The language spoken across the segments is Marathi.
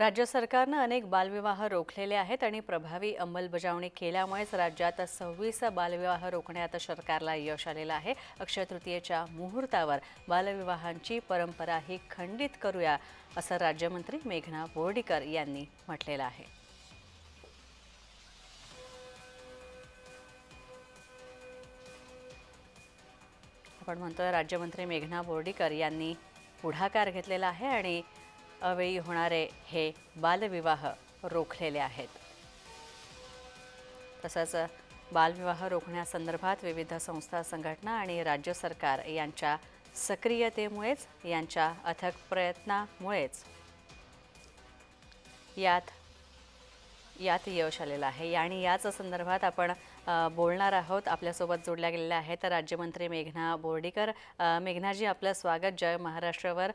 राज्य सरकारनं अनेक बालविवाह रोखलेले आहेत आणि प्रभावी अंमलबजावणी केल्यामुळेच राज्यात सव्वीस बालविवाह रोखण्यात सरकारला यश आलेलं आहे. अक्षय तृतीयेच्या मुहूर्तावर बालविवाहांची परंपरा ही खंडित करूया असं राज्यमंत्री मेघना बोर्डीकर यांनी म्हटलेलं आहे. आपण म्हणतोय राज्यमंत्री मेघना बोर्डीकर यांनी पुढाकार घेतलेला आहे आणि अवेळी होणारे हे बालविवाह रोखलेले आहेत. तसंच बालविवाह रोखण्यासंदर्भात विविध संस्था संघटना आणि राज्य सरकार यांच्या सक्रियतेमुळेच यांच्या अथक प्रयत्नामुळेच यात यात यश आलेलं आहे. आणि याच संदर्भात आपण बोलणार आहोत. आपल्यासोबत जोडल्या गेलेल्या आहेत राज्यमंत्री मेघना बोर्डीकर. मेघनाजी आपलं स्वागत. जय महाराष्ट्रावर.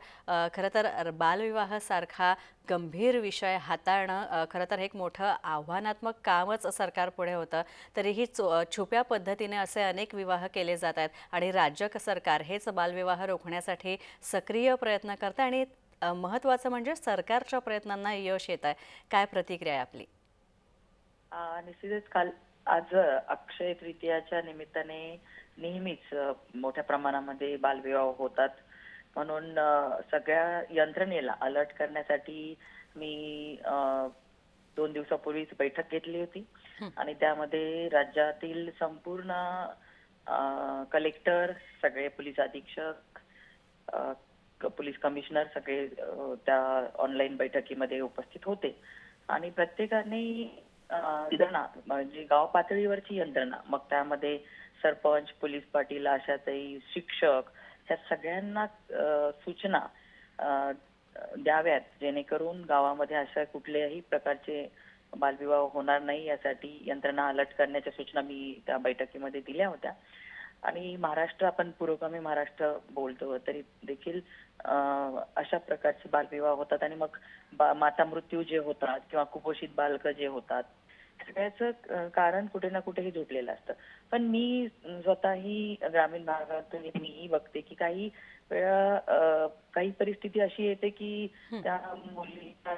खरं तर बालविवाहासारखा गंभीर विषय हाताळणं खरं तर हे एक मोठं आव्हानात्मक कामच सरकार पुढे होतं. तरीही चो छुप्या पद्धतीने असे अनेक विवाह केले जात आहेत. आणि राज्य क- सरकार हेच बालविवाह रोखण्यासाठी सक्रिय प्रयत्न करतं. आणि महत्त्वाचं म्हणजे सरकारच्या प्रयत्नांना यश येत आहे. काय प्रतिक्रिया आहे आपली? निश्चितच काल आज अक्षय तृतीयाच्या निमित्ताने नेहमीच मोठ्या प्रमाणामध्ये बालविवाह होतात. म्हणून सगळ्या यंत्रणेला अलर्ट करण्यासाठी मी दोन दिवसापूर्वीच बैठक घेतली होती. आणि त्यामध्ये राज्यातील संपूर्ण कलेक्टर सगळे पोलीस अधीक्षक पोलीस कमिशनर सगळे त्या ऑनलाईन बैठकीमध्ये उपस्थित होते. आणि प्रत्येकाने यंत्रणा म्हणजे गाव पातळीवरची यंत्रणा. मग त्यामध्ये सरपंच पोलीस पाटील आशाताई शिक्षक ह्या सगळ्यांना अ, सूचना अ, द्याव्यात जेणेकरून गावामध्ये अशा कुठल्याही प्रकारचे बालविवाह होणार नाही यासाठी यंत्रणा अलर्ट करण्याच्या सूचना मी त्या बैठकीमध्ये दिल्या होत्या. आणि महाराष्ट्र आपण पुरोगामी महाराष्ट्र बोलतो तरी देखील अं, अशा प्रकारचे बालविवाह होतात आणि मग माता मृत्यू जे होतात किंवा कुपोषित बालक जे होतात सगळ्याचं कारण कुठे ना कुठेही जुटलेलं असतं. पण मी स्वतःही ग्रामीण भागातून मीही बघते की काही वेळा काही परिस्थिती अशी येते की त्या मुलीच्या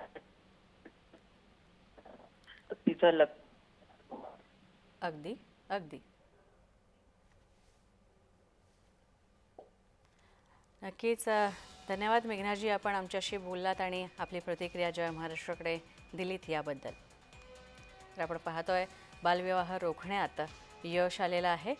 तिचं लग्न अगदी अगदी. नक्कीच धन्यवाद मेघनाजी आपण आमच्याशी बोललात आणि आपली प्रतिक्रिया जय महाराष्ट्राकडे दिलीत याबद्दल. तर आपण पाहतोय बालविवाह रोखण्यात यश आलेलं आहे.